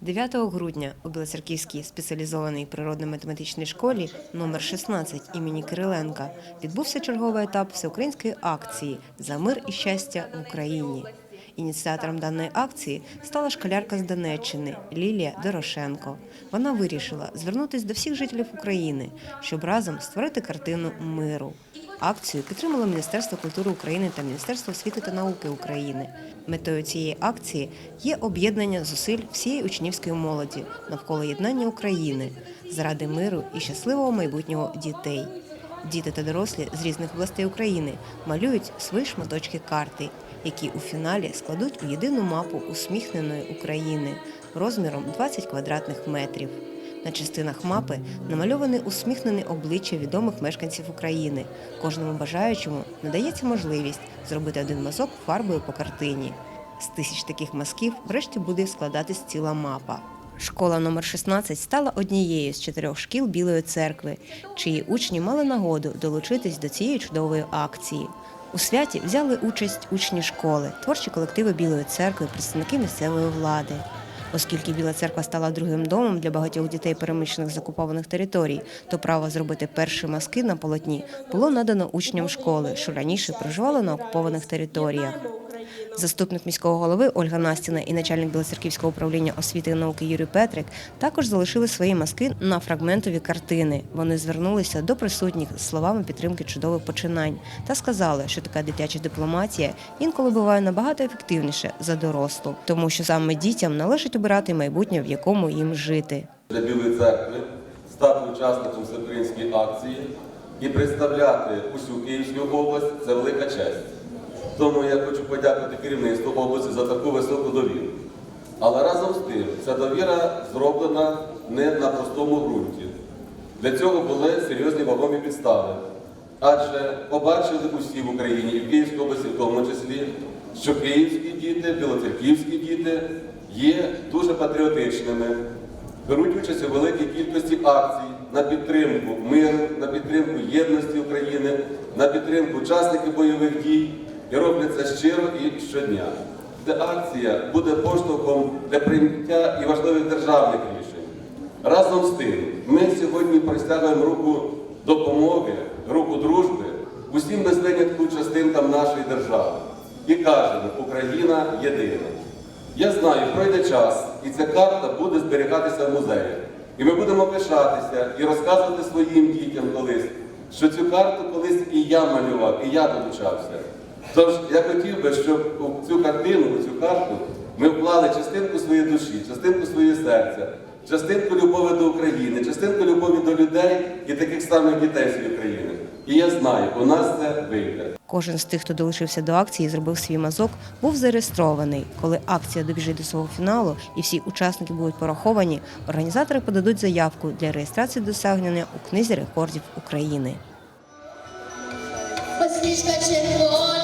9 грудня у Білоцерківській спеціалізованій природно-математичній школі номер 16 імені Кириленка відбувся черговий етап всеукраїнської акції за мир і щастя в Україні. Ініціатором даної акції стала школярка з Донеччини Лілія Дорошенко. Вона вирішила звернутися до всіх жителів України, щоб разом створити картину миру. Акцію підтримало Міністерство культури України та Міністерство освіти та науки України. Метою цієї акції є об'єднання зусиль всієї учнівської молоді навколо єднання України заради миру і щасливого майбутнього дітей. Діти та дорослі з різних областей України малюють свої шматочки карти, які у фіналі складуть у єдину мапу усміхненої України розміром 20 квадратних метрів. На частинах мапи намальовані усміхнені обличчя відомих мешканців України. Кожному бажаючому надається можливість зробити один мазок фарбою по картині. З тисяч таких мазків врешті буде складатись ціла мапа. Школа номер 16 стала однією з чотирьох шкіл Білої церкви, чиї учні мали нагоду долучитись до цієї чудової акції. У святі взяли участь учні школи, творчі колективи Білої церкви, представники місцевої влади. Оскільки Біла церква стала другим домом для багатьох дітей, переміщених з окупованих територій, то право зробити перші маски на полотні було надано учням школи, що раніше проживали на окупованих територіях. Заступник міського голови Ольга Настіна і начальник Білоцерківського управління освіти і науки Юрій Петрик також залишили свої маски на фрагментові картини. Вони звернулися до присутніх з словами підтримки чудових починань та сказали, що така дитяча дипломатія інколи буває набагато ефективніше за дорослу, тому що саме дітям належить обирати майбутнє, в якому їм жити. для Білої церкви стати учасником всеукраїнської акції і представляти усю Київську область це велика честь. Тому я хочу подякувати керівництву області за таку високу довіру. Але разом з тим, ця довіра зроблена не на простому ґрунті. Для цього були серйозні вагомі підстави. Адже побачили усі в Україні і в Київській області в тому числі, що київські діти, білоцерківські діти є дуже патріотичними, беруть участь у великій кількості акцій на підтримку миру, на підтримку єдності України, на підтримку учасників бойових дій і роблять це щиро і щодня. Ця акція буде поштовхом для прийняття і важливих державних рішень. Разом з тим, ми сьогодні простягуємо руку допомоги, руку дружби усім без частинкам нашої держави і кажемо, Україна єдина. Я знаю, пройде час, і ця карта буде зберігатися в музеї. І ми будемо пишатися і розказувати своїм дітям колись, що цю карту колись і я малював, і я долучався. Тож я хотів би, щоб у цю картину, у цю карту ми вклали частинку своєї душі, частинку своєї серця, частинку любові до України, частинку любові до людей і таких самих дітей цієї України. І я знаю, у нас це вийде. Кожен з тих, хто долучився до акції і зробив свій мазок, був зареєстрований. Коли акція добіжить до свого фіналу і всі учасники будуть пораховані, організатори подадуть заявку для реєстрації досягнення у книзі рекордів України. Посмішка червона.